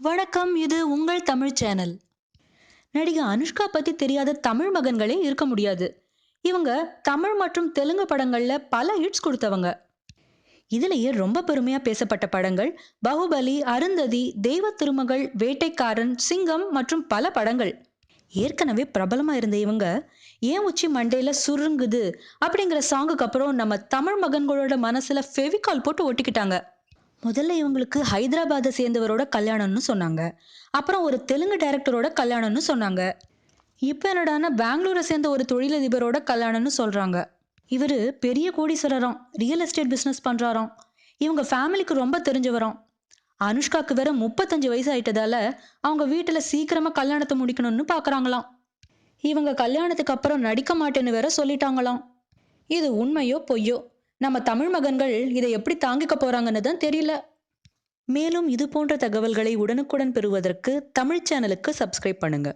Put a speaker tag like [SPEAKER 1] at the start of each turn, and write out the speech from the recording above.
[SPEAKER 1] வணக்கம் இது உங்கள் தமிழ் சேனல். நடிகை அனுஷ்கா பத்தி தெரியாத தமிழ் மகன்களே இருக்க முடியாது. இவங்க தமிழ் மற்றும் தெலுங்கு படங்கள்ல பல ஹிட்ஸ் கொடுத்தவங்க. இதுலயே ரொம்ப பெருமையா பேசப்பட்ட படங்கள் பாகுபலி அருந்ததி தெய்வ திருமகள் வேட்டைக்காரன் சிங்கம் மற்றும் பல படங்கள். ஏற்கனவே பிரபலமா இருந்த இவங்க ஏன் உச்சி மண்டையில சுருங்குது? அப்படிங்கிற சாங்குக்கு அப்புறம் நம்ம தமிழ் மகன்களோட மனசுல ஃபெவிகால் போட்டு ஒட்டிக்கிட்டாங்க. முதல்ல இவங்களுக்கு ஹைதராபாத்தை சேர்ந்தவரோட கல்யாணம்னு சொன்னாங்க. அப்புறம் ஒரு தெலுங்கு டைரக்டரோட கல்யாணம்னு சொன்னாங்க. இப்போ என்னடான்னா பெங்களூரை சேர்ந்த ஒரு தொழிலதிபரோட கல்யாணம்னு சொல்றாங்க. இவர் பெரிய கோடீஸ்வரராம் ரியல் எஸ்டேட் பிஸ்னஸ் பண்றாராம். இவங்க ஃபேமிலிக்கு ரொம்ப தெரிஞ்சவராம். அனுஷ்காக்கு வேற முப்பத்தஞ்சு வயசு ஆயிட்டதால அவங்க வீட்டில் சீக்கிரமா கல்யாணத்தை முடிக்கணும்னு பார்க்குறாங்களாம் இவங்க கல்யாணத்துக்கு அப்புறம் நடிக்க மாட்டேன்னு வேற சொல்லிட்டாங்களாம். இது உண்மையோ பொய்யோ? நம்ம தமிழ் மகன்கள் இதை எப்படி தாங்கிக்க போறாங்கன்னு தான் தெரியல. மேலும் இது போன்ற தகவல்களை உடனுக்குடன் பெறுவதற்கு தமிழ் சேனலுக்கு சப்ஸ்கிரைப் பண்ணுங்க.